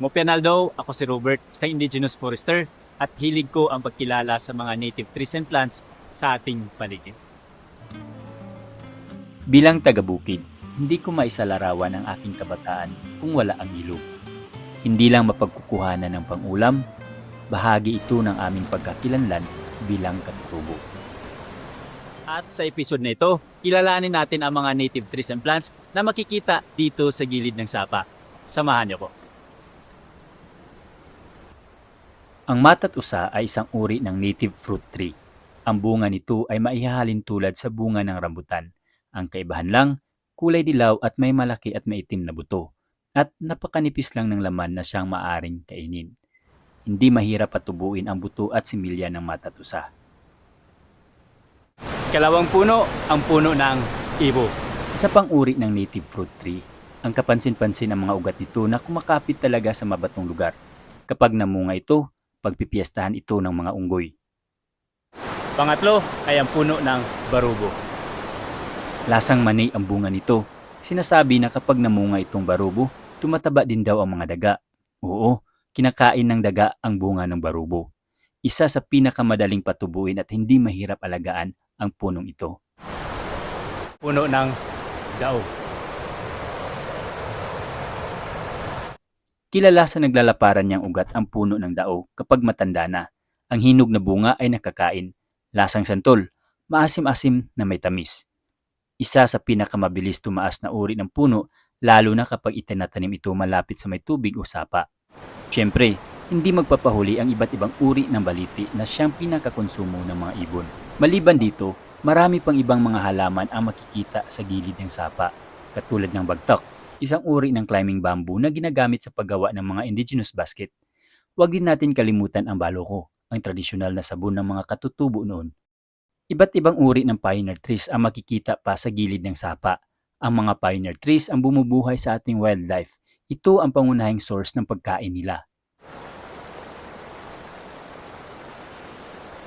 Mopianaldo, ako si Robert, isang indigenous forester at hilig ko ang pagkilala sa mga native trees and plants sa ating paligid. Bilang taga-bukid, hindi ko maisalarawan ang aking kabataan kung wala ang ilog. Hindi lang mapagkukuhanan ng pangulam, bahagi ito ng aming pagkakilanlan bilang katutubo. At sa episode na ito, kilalanin natin ang mga native trees and plants na makikita dito sa gilid ng sapa. Samahan niyo ko. Ang matat usa ay isang uri ng native fruit tree. Ang bunga nito ay maihahalin tulad sa bunga ng rambutan. Ang kaibahan lang, kulay dilaw at may malaki at maitim na buto. At napakanipis lang ng laman na siyang maaring kainin. Hindi mahirap patubuin ang buto at similya ng matat usa. Kalawang puno, ang puno ng ibo. Isa pang uri ng native fruit tree. Ang kapansin-pansin ang mga ugat nito na kumakapit talaga sa mabatong lugar. Kapag namunga ito, pagpipiestahan ito ng mga unggoy. Pangatlo ay ang puno ng barubo. Lasang mani ang bunga nito. Sinasabi na kapag namunga itong barubo, tumataba din daw ang mga daga. Oo, kinakain ng daga ang bunga ng barubo. Isa sa pinakamadaling patubuin at hindi mahirap alagaan ang punong ito. Puno ng daog. Kilala sa naglalaparan niyang ugat ang puno ng dao kapag matanda na. Ang hinog na bunga ay nakakain. Lasang santol, maasim-asim na may tamis. Isa sa pinakamabilis tumaas na uri ng puno lalo na kapag itinatanim ito malapit sa may tubig o sapa. Siyempre, hindi magpapahuli ang iba't ibang uri ng baliti na siyang pinakakonsumo ng mga ibon. Maliban dito, marami pang ibang mga halaman ang makikita sa gilid ng sapa, katulad ng bagtok, isang uri ng climbing bamboo na ginagamit sa paggawa ng mga indigenous basket. Huwag din natin kalimutan ang baloko, ang tradisyonal na sabon ng mga katutubo noon. Iba't ibang uri ng pioneer trees ang makikita pa sa gilid ng sapa. Ang mga pioneer trees ang bumubuhay sa ating wildlife. Ito ang pangunahing source ng pagkain nila.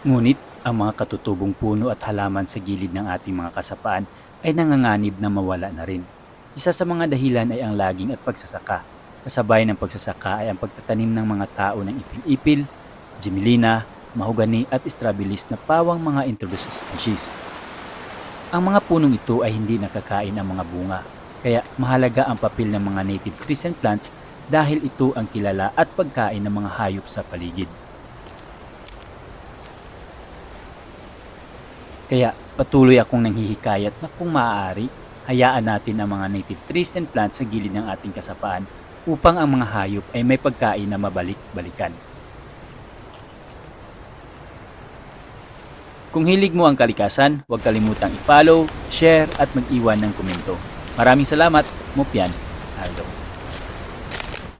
Ngunit, ang mga katutubong puno at halaman sa gilid ng ating mga kasapaan ay nanganganib na mawala na rin. Isa sa mga dahilan ay ang laging at pagsasaka. Kasabay ng pagsasaka ay ang pagtatanim ng mga tao ng ipil-ipil, Gemilina, mahogani at strabilis na pawang mga introduced species. Ang mga punong ito ay hindi nakakain ang mga bunga, kaya mahalaga ang papel ng mga native trees and plants dahil ito ang kilala at pagkain ng mga hayop sa paligid. Kaya patuloy akong nanghihikayat na kung maaari, hayaan natin ang mga native trees and plants sa gilid ng ating kasapaan upang ang mga hayop ay may pagkain na mabalik-balikan. Kung hilig mo ang kalikasan, huwag kalimutang i-follow, share at mag-iwan ng komento. Maraming salamat, Mupyan Aldo.